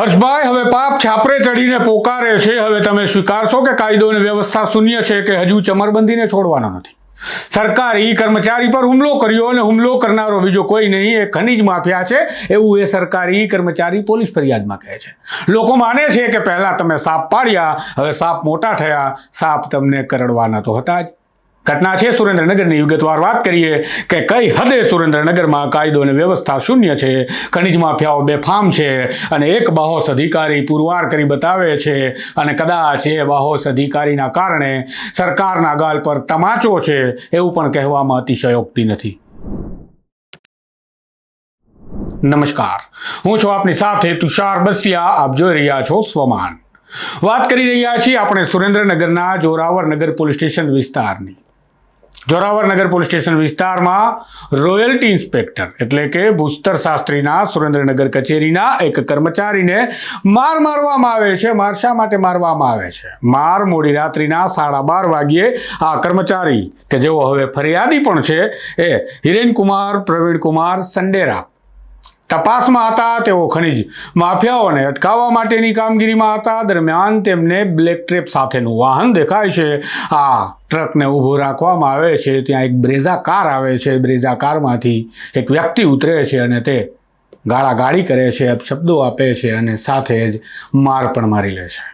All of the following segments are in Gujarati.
હર્ષભાઈ, હવે પાપ છાપરે ચડીને પોકારે છે. હવે તમે સ્વીકારશો કે કાયદો અને વ્યવસ્થા શૂન્ય છે કે હજુ ચમરબંધીને છોડવાનો નથી? સરકારી કર્મચારી પર હુમલો કર્યો અને હુમલો કરનારો બીજો કોઈ નહીં, એ ખનીજ માફિયા છે. એવું એ સરકારી કર્મચારી પોલીસ ફરિયાદમાં કહે છે. લોકો માને છે કે પહેલા તમે સાપ પાડ્યા, હવે સાપ મોટા થયા. સાપ તમને કરડવાના તો હતા જ. ઘટના છે. સુરેન્દ્રનગરની વિગતવાર વાત કરીએ કે કઈ હદે સુરેન્દ્રનગરમાં કાયદો અને વ્યવસ્થા શૂન્ય છે? ખનિજ માફિયાઓ બેફામ છે અને એક બાહોશ અધિકારી પુરવાર કરી બતાવે છે અને કદાચ એ બાહોશ અધિકારીના કારણે સરકારના ગાલ પર તમાચો છે એવું પણ કહેવામાં અતિશયોક્તિ નથી. નમસ્કાર. હું છું આપની સાથે તુષાર બસિયા. આપ જોઈ રહ્યા છો સ્વમાન. વાત કરી રહ્યા છીએ આપણે સુરેન્દ્રનગરના જોરાવર નગર પોલીસ સ્ટેશન વિસ્તારની. જોરાવરનગર પોલીસ સ્ટેશન વિસ્તારમાં રોયલ્ટી ઇન્સ્પેક્ટર એટલે કે ભૂસ્તર શાસ્ત્રીના સુરેન્દ્રનગર કચેરીના એક કર્મચારીને માર મારવામાં આવે છે. માર શા માટે મારવામાં આવે છે? માર મોડી રાત્રિના સાડા બાર વાગ્યે આ કર્મચારી, કે જેઓ હવે ફરિયાદી પણ છે, એ હિરેનકુમાર, પ્રવીણકુમાર સંડેરા તપાસમાં હતા તેઓ ખનિજ માફિયાઓને અટકાવવા માટેની કામગીરીમાં હતા. દરમિયાન તેમને બ્લેક ટ્રેપ સાથેનું વાહન દેખાય છે. આ ટ્રકને ઊભો રાખવામાં આવે છે. ત્યાં એક બ્રેઝા કાર આવે છે. બ્રેઝા કારમાંથી એક વ્યક્તિ ઉતરે છે અને તે ગાળાગાળી કરે છે શબ્દો આપે છે અને સાથે જ માર પણ મારી લે છે.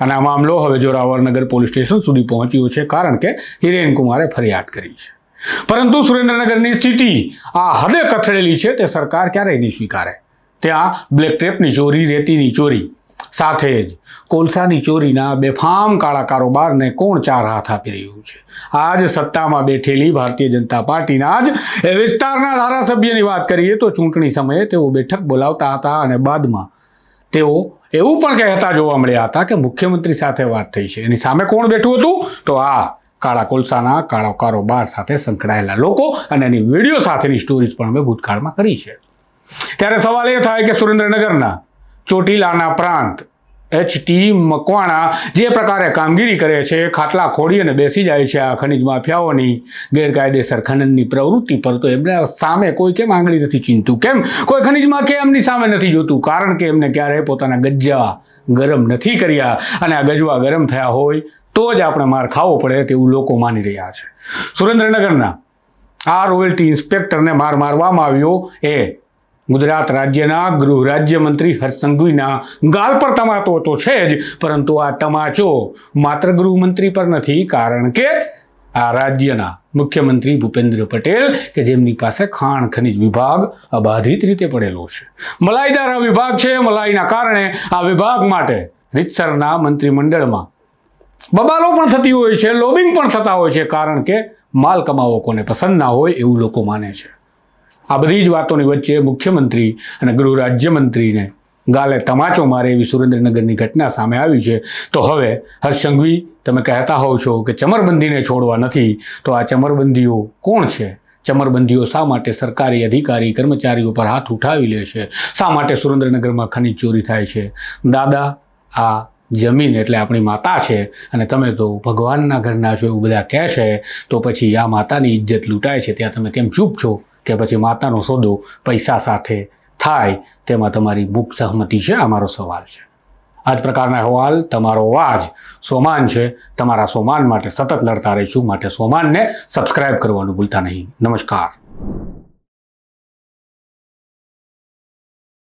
અને આ મામલો હવે જોરાવરનગર પોલીસ સ્ટેશન સુધી પહોંચ્યો છે કારણ કે હિરેન કુમારે ફરિયાદ કરી છે. પરંતુ સુરેન્દ્રનગરની સ્થિતિ આ હદે કથળેલી છે, તે સરકાર ક્યારેય નહીં સ્વીકારે. ત્યાં બ્લેક ટેપની ચોરી, રેતીની ચોરી, સાથે જ કોલસાની ચોરીના બેફામ કાળા કારોબારને કોણ ચાર હાથ આપી રહ્યું છે? આજ સત્તામાં બેઠેલી ભારતીય જનતા પાર્ટીના જ એ વિસ્તારના ધારાસભ્યની વાત કરીએ તો ચૂંટણી સમયે તેઓ બેઠક બોલાવતા હતા અને બાદમાં તેઓ એવું પણ કહેતા જોવા મળ્યા હતા કે મુખ્યમંત્રી સાથે વાત થઈ છે. એની સામે કોણ બેઠું હતું? તો આ કાળા કોલસાના, કાળા કારોબાર સાથે સંકળાયેલા લોકો અને એની વીડિયો સાથેની સ્ટોરીઝ પણ અમે ભૂતકાળમાં કરી છે. ત્યારે સવાલ એ થાય કે સુરેન્દ્રનગરના ચોટીલાના પ્રાંત એચ ટી મકવાણા જે પ્રકારે કામગીરી કરે છે, ખાટલા ખોડી અને બેસી જાય છે આ ખનિજ માફિયાઓની ગેરકાયદેસર ખનનની પ્રવૃત્તિ પર, તો એમને સામે કોઈ કેમ આંગળી નથી ચીંધતું? કેમ? કોઈ ખનિજમાં કે એમની સામે નથી જોતું, કારણ કે એમને ક્યારેય પોતાના ગજ્જા ગરમ નથી કર્યા અને આ ગજવા ગરમ થયા હોય તો જ આપણે માર ખાવો પડે તેવું લોકો માની રહ્યા છે. સુરેન્દ્રનગરના આ રોયલ્ટી ઇન્સ્પેક્ટરને માર મારવામાં આવ્યો એ ગુજરાત રાજ્યના ગૃહ રાજ્યમંત્રી હર્ષ સંઘવીના ગાલ પર તમાચો તો છે જ, પરંતુ આ તમાચો માત્ર ગૃહમંત્રી પર નથી, કારણ કે આ રાજ્યના મુખ્યમંત્રી ભૂપેન્દ્ર પટેલ, કે જેમની પાસે ખાણ ખનિજ વિભાગ અબાધિત રીતે પડેલો છે. મલાઈદાર વિભાગ છે, મલાઈના કારણે આ વિભાગ માટે રીતસરના મંત્રીમંડળમાં બબાલો પણ થતી હોય છે, લોબિંગ પણ થતા હોય છે, કારણ કે માલ કમાવો કોને પસંદ ના હોય એવું લોકો માને છે. આ બધી જ વાતોની વચ્ચે મુખ્યમંત્રી અને ગૃહ રાજ્યમંત્રીને ગાલે તમાચો મારે એવી સુરેન્દ્રનગરની ઘટના સામે આવી છે. તો હવે, હર્ષ સંઘવી, તમે કહેતા હોવ છો કે ચમરબંધીને છોડવા નથી, તો આ ચમરબંધીઓ કોણ છે? ચમરબંધીઓ શા માટે સરકારી અધિકારી, કર્મચારીઓ પર હાથ ઉઠાવી લે છે? શા માટે સુરેન્દ્રનગરમાં ખનીજ ચોરી થાય છે? દાદા, આ જમીન એટલે આપણી માતા છે અને તમે તો ભગવાનના ઘરના છો એવું બધા કહે છે, તો પછી આ માતાની ઇજ્જત લૂંટાય છે, ત્યાં તમે કેમ ચૂપ છો? કે પછી માતાનો સોદો પૈસા સાથે થાય, તેમાં તમારી મુખ સહમતિ છે? આ મારો સવાલ છે. આ જ પ્રકારના અહેવાલ, તમારો અવાજ સોમાન છે. તમારા સોમાન માટે સતત લડતા રહીશું, માટે સોમાનને સબસ્ક્રાઇબ કરવાનું ભૂલતા નહીં. નમસ્કાર.